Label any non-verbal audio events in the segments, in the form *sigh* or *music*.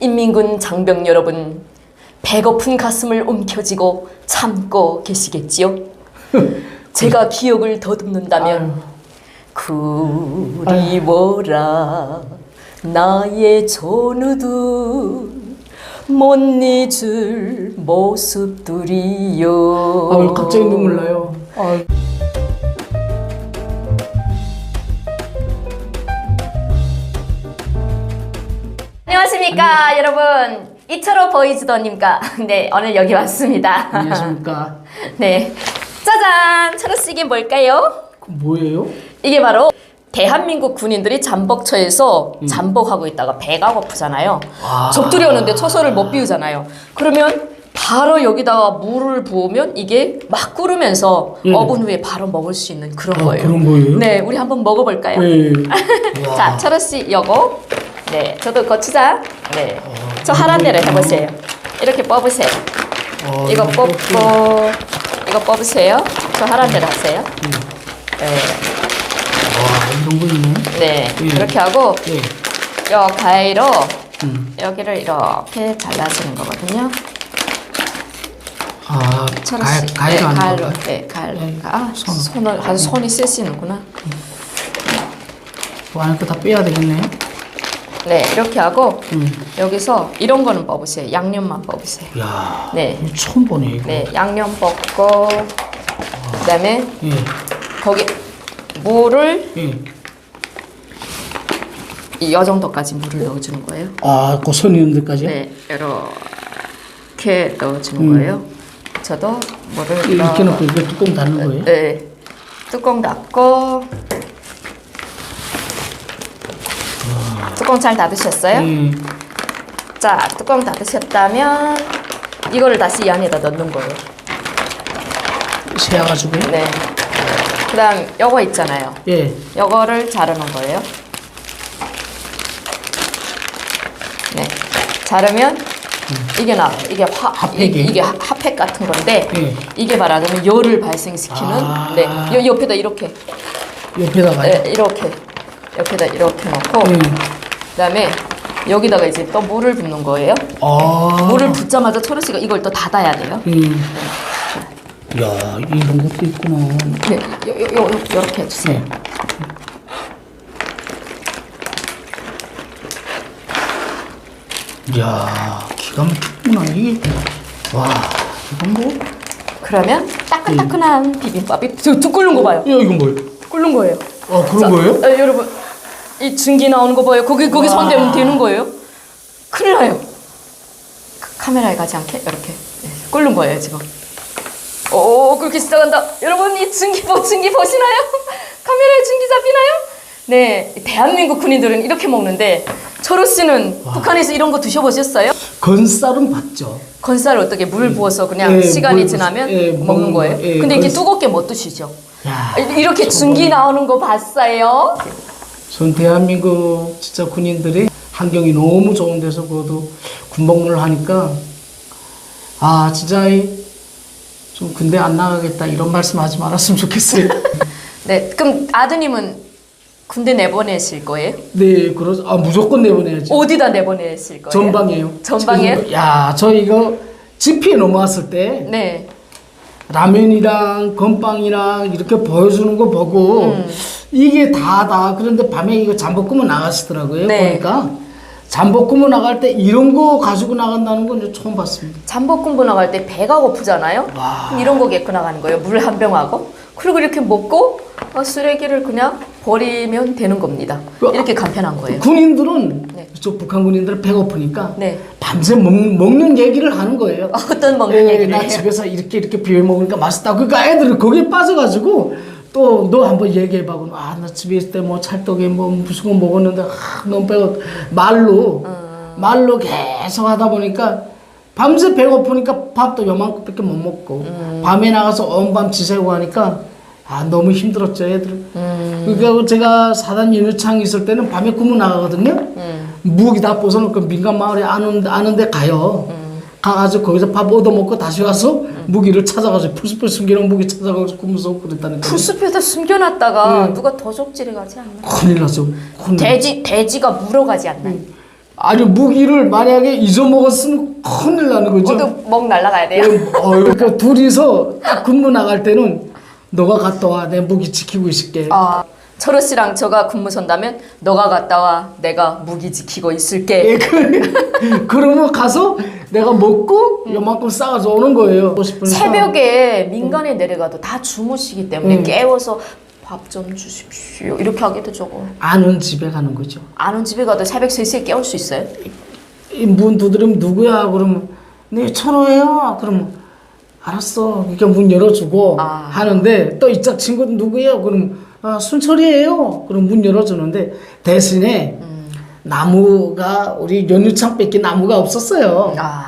인민군 장병 여러분, 배고픈 가슴을 움켜쥐고 참고 계시겠지요? *laughs* 제가 기억을 더듬는다면 그리워라 나의 전우들 못 잊을 모습들이요. 아, 왜 갑자기 눈물 나요? 아, 안녕하십니까 여러분 이철호 보이즈더님과 *laughs* 네 오늘 여기 왔습니다. 안녕하십니까? *laughs* 네 짜잔 철호씨 이게 뭘까요? 그 뭐예요? 이게 바로 대한민국 군인들이 잠복처에서 잠복하고 있다가 배가 고프잖아요. 아. 적들이 오는데 처소를 못 비우잖아요. 그러면 바로 여기다가 물을 부으면 이게 막 끓으면서 예. 어분 후에 바로 먹을 수 있는 그런 아, 거예요. 그런 거예요? 네, 우리 한번 먹어볼까요? 네. *laughs* 자, 철호 씨 요거. 네, 저도 고추장. 네, 저 하란 대로 해보세요. 이렇게 뽑으세요. 어, 이거 뽑고 이거 뽑으세요. 저 하란 대로 하세요. 네, 와, 이런 거 있네. 네, 예. 이렇게 하고 예. 요 가위로 음. 여기를 이렇게 잘라주는 거거든요. 아, 가, 씨, 가위로 네, 하는 가위로, 거. 네, 가위로. 네, 아, 손. 손을 아주 손이 세시는구나. 뭐 안에 거다 빼야 되겠네요. 네, 이렇게 하고 음. 여기서 이런 거는 뽑으세요. 양념만 뽑으세요. 야, 네. 처음 보네 이거. 네, 양념 볶고 그다음에 예. 거기 물을 예. 이 정도까지 물을 넣어주는 거예요. 아, 그 데까지요? 네, 이렇게 넣어주는 음. 거예요. 저도 물을 이렇게 넣어- 놓고 이거 뚜껑 닫는 거예요? 네, 뚜껑 닫고 뚜껑 잘 닫으셨어요? 예. 자, 뚜껑 닫으셨다면 이거를 다시 이 안에다 넣는 거예요. 세어가지고. 네. 그다음 요거 있잖아요. 예. 요거를 자르는 거예요. 네. 자르면 이게 나 이게 화 핫팩이? 이, 하- 핫팩 같은 건데 예. 이게 말하자면 열을 발생시키는 아. 네. 요 옆에다 이렇게 옆에다가. 네, 이렇게 옆에다 이렇게 놓고 예. 그다음에 여기다가 이제 또 물을 붓는 거예요. 아. 물을 붓자마자 철우 씨가 이걸 또 닫아야 돼요. 음. 야, 이런 것도 있구나. 네. 요, 요, 요, 요, 요렇게 해주세요. 네. 이야, 기가 막히구나. 이게, 와, 이건 뭐? 그러면 따끈따끈한 비빔밥이 저, 저 끓는 거 봐요. 야, 이건 뭐예요? 끓는 거예요. 아, 그런 자, 거예요? 어, 여러분 이 증기 나오는 거 봐요. 거기 거기 손 대면 되는 거예요. 큰일 나요. 카- 카메라에 가지 않게 이렇게 네, 끓는 거예요 지금. 오 끓기 시작한다. 여러분 이 증기 보 증기 보시나요? *laughs* 카메라에 증기 잡히나요? 네 대한민국 군인들은 이렇게 먹는데 철호 씨는 북한에서 이런 거 드셔보셨어요? 건쌀은 봤죠. 건쌀 어떻게 물 부어서 그냥 예, 시간이 물 지나면 예, 먹는 거예요? 거, 예, 근데 건쌀- 두껍게 못 드시죠? 야, 이렇게 증기 나오는 거 봤어요? 전 대한민국 진짜 군인들이 환경이 너무 좋은 데서 그것도 군복무를 하니까 아 진짜 이- 좀 군대 안 나가겠다 이런 말씀 하지 말았으면 좋겠어요. *laughs* 네, 그럼 아드님은 군대 내보내실 거예요? 네, 그러 아 무조건 내보내야죠. 어디다 내보내실 거예요? 전방이에요. 전방이에요? 야, 저 이거 지피에 넘어왔을 때 네. 라면이랑 건빵이랑 이렇게 보여주는 거 보고 음. 이게 다다. 그런데 밤에 이거 잠복구면 나가시더라고요. 네. 보니까 잠복구면 나갈 때 이런 거 가지고 나간다는 건 이제 처음 봤습니다. 잠복 공부 나갈 때 배가 고프잖아요. 와. 이런 거 갖고 나가는 거예요. 물 한 병하고. 그리고 이렇게 먹고 어, 쓰레기를 그냥 버리면 되는 겁니다. 그- 이렇게 간편한 거예요. 군인들은 네. 저 북한 군인들은 배고프니까 네. 밤새 먹, 먹는 얘기를 하는 거예요. *laughs* 어떤 먹는 예, 얘기를 나 해요? 집에서 이렇게 이렇게 비벼 먹으니까 맛있다. 그러니까 애들은 거기에 빠져가지고 또 너 한번 얘기해봐. 그럼 아, 나 집에 있을 때 뭐 찰떡에 뭐 무슨 거 먹었는데 아, 너무 배고 말로 어. 말로 계속 하다 보니까 밤새 배고프니까 밥도 요만큼밖에 못 먹고 음. 밤에 나가서 온 밤 지새고 하니까 아 너무 힘들었죠 애들은. 음. 그러니까 제가 사단 연유창 있을 때는 밤에 구문 나가거든요. 음. 무기 다 벗어놓고 민간 마을에 아는 아는데 가요. 음. 가가지고 거기서 밥 얻어 먹고 다시 와서 무기를 찾아가지고 풀숲에 숨겨놓은 무기 찾아가지고 구무서 그랬다니까. 풀숲에다 숨겨놨다가 음. 누가 더 적질해 가지 않나? 큰일 났어. 큰일. 돼지 돼지가 물어가지 않나 요? 아니 무기를 만약에 잊어먹었으면 큰일 나는 거죠. 모두 먹 날라가야 돼요. 어, 그러니까 둘이서 딱 근무 나갈 때는 너가 갔다 와, 내 무기 지키고 있을게. 아, 철호 씨랑 저가 근무 선다면 너가 갔다 와. 내가 무기 지키고 있을게. 예, 그, 그러면 가서 내가 먹고 요만큼 싸가서 오는 거예요. 먹고 싶으니까. 새벽에 민간에 내려가도 다 주무시기 때문에 음. 깨워서 밥 좀 주십시오. 이렇게 하기도 저거. 아는 집에 가는 거죠. 아는 집에 가도 새벽 3시에 깨울 수 있어요? 이 문 두드리면 누구야? 그러면 네 천호예요. 그러면 알았어. 이렇게 문 열어주고 아. 하는데 또 이짝 친구 누구예요? 그럼 아, 순철이에요. 그럼 문 열어주는데 대신에 음. 나무가 우리 연유창밖에 나무가 없었어요. 아,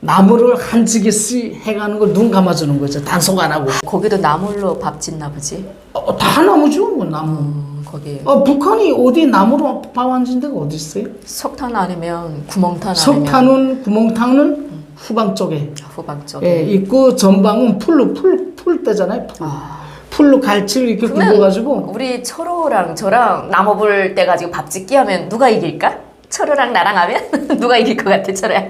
나무를 한 지게씩 해가는 걸 눈 감아주는 거죠. 단속 안 하고. 거기도 나물로 밥 짓나 보지? 어, 다 나무죠, 뭐 나무. 음, 거기 어, 북한이 어디 나무로 밥안진 데가 어디 있어요? 석탄 아니면 구멍탄 아니면 석탄은 구멍탕은 후방 쪽에 후방 쪽에. 예, 있고 전방은 풀로 풀 풀대잖아요. 풀. 아. 풀로 갈치를 이렇게 굽어가지고 우리 철호랑 저랑 나무 불때 가지고 밥 짓기 하면 누가 이길까? 철호랑 나랑 하면 *laughs* 누가 이길 것 같아, 철호야?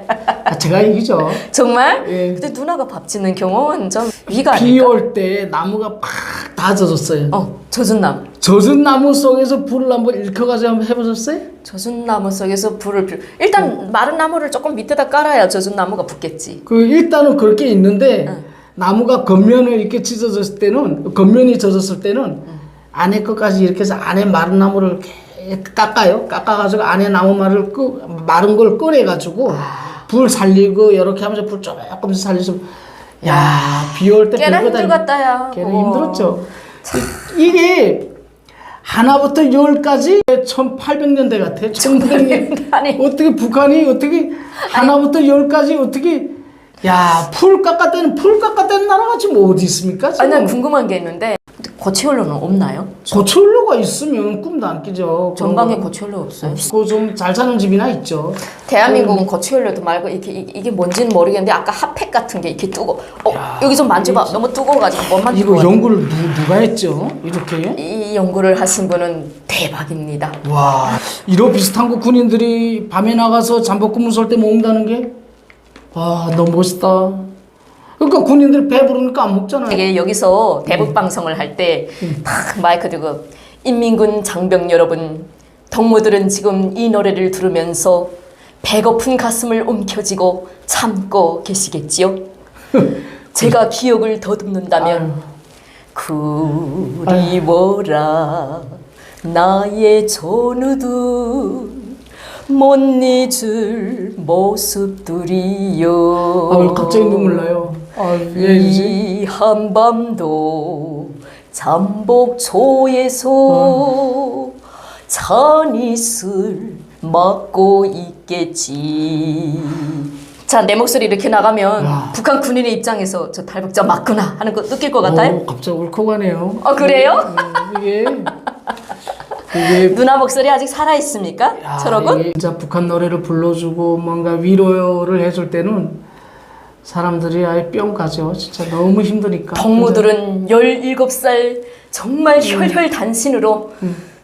아, 제가 이기죠. *laughs* 정말? 예. 근데 누나가 밥 짓는 경우는 좀 위가 비 아닐까? 올 때 나무가 팍 다 젖었어요. 어, 젖은 나무. 젖은 나무 속에서 불을 한번 일켜가지고 한번 해보셨어요? 젖은 나무 속에서 불을 피우. 일단 마른 나무를 조금 밑에다 깔아야 젖은 나무가 붙겠지. 그 일단은 그렇게 있는데 응. 나무가 겉면을 이렇게 찢어졌을 때는 겉면이 젖었을 때는 안에 것까지 이렇게 해서 안에 마른 나무를 깎아요. 깎아가지고 안에 나무 말을 끄 마른 걸 꺼내가지고 불 살리고 이렇게 하면서 불 조금씩 살리서 야 비 올 때 꽤나 별거 다 힘들겠다야. 걔는 어. 힘들었죠. 이- 이게 하나부터 열까지 1800년대 같아. 1900년. 아니. 어떻게 북한이 어떻게 하나부터 열까지 어떻게 야, 풀 깎았다는 풀 깎았다는 나라가 지금 어디 있습니까? 지금? 아니, 난 궁금한 게 있는데 고치원로는 없나요? 고철로가 있으면 꿈도 안 끼죠. 전방에 고치원로 없어요? 그좀잘 사는 집이나 있죠. 대한민국은 거치원료도 말고 이렇게 이- 이게 뭔지는 모르겠는데 아까 핫팩 같은 게 이렇게 뜨거. 어 여기 좀 만져봐. 너무 뜨거워가지고 못 만지고. 이거 연구를 누, 누가 했죠? 이렇게? 이 연구를 하신 분은 대박입니다. 와, 이러 비슷한 거 군인들이 밤에 나가서 잠복 근무 설때 먹는다는 게, 와, 너무 멋있다. 그러니까 군인들이 배부르니까 안 먹잖아요. 이게 여기서 대북 방송을 할 때탁 마이크 들고 인민군 장병 여러분, 덕무들은 지금 이 노래를 들으면서 배고픈 가슴을 움켜쥐고 참고 계시겠지요? *laughs* 제가 기억을 더듬는다면 그리워라 나의 전우들 못 잊을 모습들이요 아, 갑자기 눈물 나요. 아, 예, 이제. 이 한밤도 잠복초에서 잔이슬 맞고 있겠지 자 내 목소리 이렇게 나가면 야. 북한 군인의 입장에서 저 탈북자 맞구나 하는 거 느낄 것 같아요? 오, 갑자기 울컥하네요. 어, 그래요? 음, 이게, 이게, 누나 목소리 아직 살아 있습니까? 야, 철학은? 이게 진짜 북한 노래를 불러주고 뭔가 위로를 해줄 때는 사람들이 아예 뿅 가죠. 진짜 너무 힘드니까. 덕무들은 17살 정말 혈혈단신으로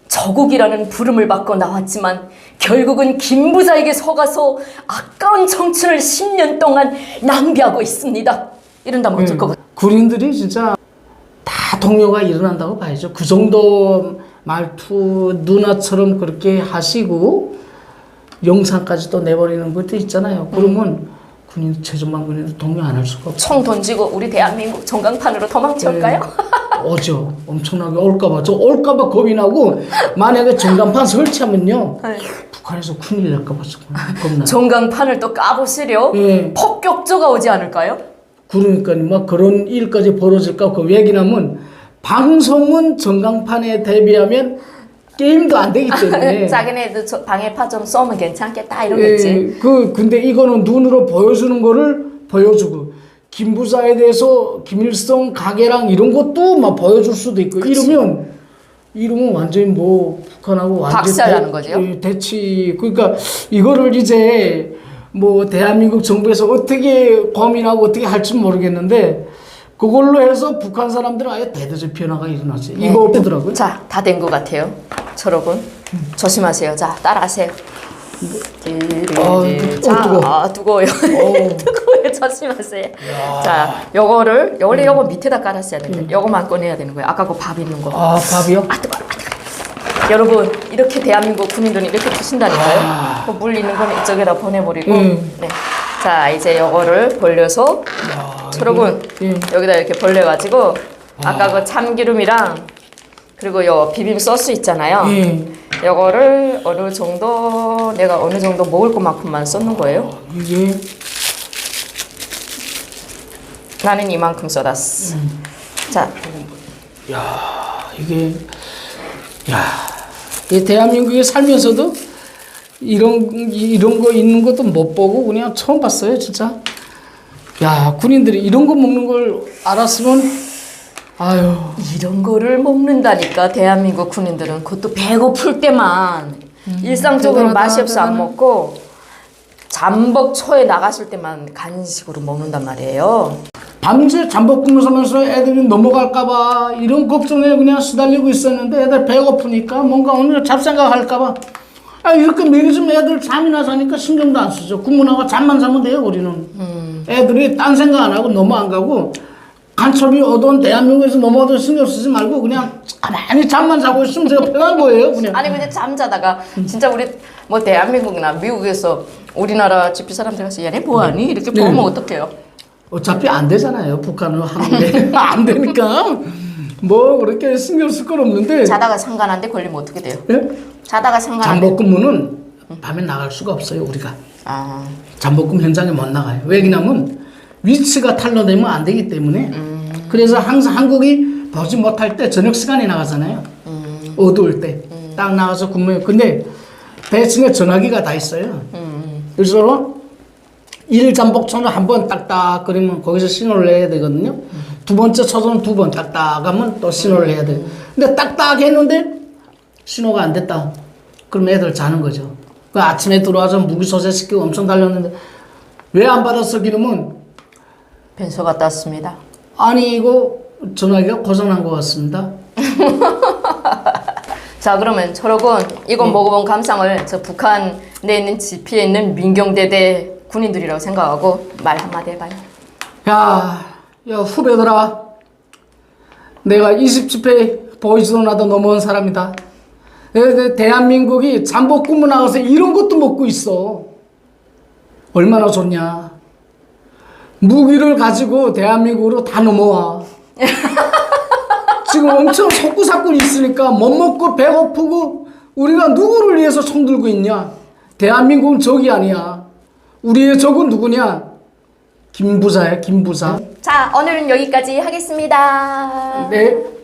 저국이라는 부름을 받고 나왔지만 결국은 김부자에게 속아서 아까운 청춘을 10년 동안 낭비하고 있습니다. 이런다면 어쩔 예, 것 같아요? 군인들이 진짜 다 동요가 일어난다고 봐야죠. 그 정도 말투 누나처럼 그렇게 하시고 영상까지 또 내버리는 것도 있잖아요. 그러면 군인 최전방 군인들 동요 안 할 수가 없죠. 총 던지고 우리 대한민국 전광판으로 도망칠까요? 오죠. 엄청나게 올까봐. 저 올까봐 겁이 나고 만약에 전간판 설치하면요. 네. 북한에서 큰일 날까봐 겁나. 전광판을 또 까보시려 예. 폭격조가 오지 않을까요? 그러니까 막 그런 일까지 벌어질까 그 얘기 나면 방송은 전광판에 대비하면 게임도 안 되기 때문에 *laughs* 자기네도 저 방해파 좀 쏘면 괜찮겠다 이러겠지. 예, 그 근데 이거는 눈으로 보여주는 거를 보여주고 김부사에 대해서 김일성 가게랑 이런 것도 막 보여줄 수도 있고 이러면 이러면 완전히 뭐 북한하고 완전 박살나는 거죠? 대치 그러니까 이거를 이제 뭐 대한민국 정부에서 어떻게 고민하고 어떻게 할지 모르겠는데 그걸로 해서 북한 사람들은 아예 대대적 변화가 일어나지 네. 이거 보더라고요. 자, 다 된 것 같아요. 철옥은 조심하세요. 자, 따라하세요. 어, 자, 뜨거워. 아, 뜨거워요. *laughs* 뜨거워요. 조심하세요. 자, 요거를 원래 요거 밑에다 깔았어야 되는데 요거만 꺼내야 되는 거예요. 아까 그 밥 있는 거. 아 밥이요? 아 뜨거, 아 뜨거. 여러분 이렇게 대한민국 군인들은 이렇게 드신다니까요. 그물 있는 거는 이쪽에다 보내버리고. 음. 네. 자 이제 요거를 벌려서 여러분 예. 여기다 이렇게 벌려 가지고 아까 그 참기름이랑 그리고 요 비빔 소스 있잖아요. 예. 요거를 어느 정도 내가 어느 정도 먹을 것만큼만 쏟는 거예요. 이게 나는 이만큼 쏟았어. 자, 야 이게 야, 이 대한민국에 살면서도 이런 이런 거 있는 것도 못 보고 그냥 처음 봤어요, 진짜. 야, 군인들이 이런 거 먹는 걸 알았으면 아유, 이런 거를 먹는다니까 대한민국 군인들은 그것도 배고플 때만 일상적으로 대단하다, 맛이 없어 안. 먹고 잠복초에 나갔을 때만 간식으로 먹는단 말이에요. 밤새 잠복 근무하면서 애들이 넘어갈까봐 이런 걱정에 그냥 시달리고 있었는데 애들 배고프니까 뭔가 오늘 잡생각 할까봐 아 이렇게 먹이면 애들 잠이나 자니까 신경도 안 쓰죠. 군무나가 잠만 자면 돼요 우리는. 애들이 딴 생각 안 하고 넘어 안 가고 간첩이 얻어온 대한민국에서 넘어와도 신경 쓰지 말고 그냥 가만히 잠만 자고 있으면 제가 편한 거예요 그냥. 아니 근데 잠자다가 진짜 우리 뭐 대한민국이나 미국에서 우리나라 집비 사람들 가서 얘네 뭐하니? 이렇게 네. 보면 어떡해요? 어차피 안 되잖아요 북한은 하는데 *laughs* 안 되니까 뭐 그렇게 신경 쓸 건 없는데 자다가 상관한데 걸리면 어떻게 돼요? 예? 자다가 상관한데 잠복 근무는 밤에 나갈 수가 없어요 우리가 아 잠복근 현장에 못 나가요. 왜냐면 위치가 탈로되면 안 되기 때문에. 그래서 항상 한국이 보지 못할 때 저녁 시간에 나가잖아요. 어두울 때. 딱 나가서 근무해요. 근데 대층에 전화기가 다 있어요. 그래서 일 잠복초는 한번 딱딱 그러면 거기서 신호를 내야 되거든요. 두 번째 초소는 두 번 딱딱 하면 또 신호를 해야 돼요. 근데 딱딱 했는데 신호가 안 됐다. 그럼 애들 자는 거죠. 그 아침에 들어와서 무기 소재 시키고 엄청 달렸는데 왜 안 받았어 기름은 변소 갔다 왔습니다. 아니 이거 전화기가 고장난 것 같습니다. *laughs* 자 그러면 철학은 이건 먹어본 감상을 저 북한 내 있는 지피에 있는 민경대대 군인들이라고 생각하고 말 한마디 해봐요. 야, 야 후배들아, 내가 20집회 보이지도 나도 넘어온 사람이다. 내- 대한민국이 잠복 근무 나가서 이런 것도 먹고 있어. 얼마나 좋냐. 무기를 가지고 대한민국으로 다 넘어와. *laughs* 지금 엄청 속구사건이 있으니까 못 먹고 배고프고 우리가 누구를 위해서 총 들고 있냐? 대한민국은 적이 아니야. 우리의 적은 누구냐? 김부자야, 김부자. 자 오늘은 여기까지 하겠습니다. 네.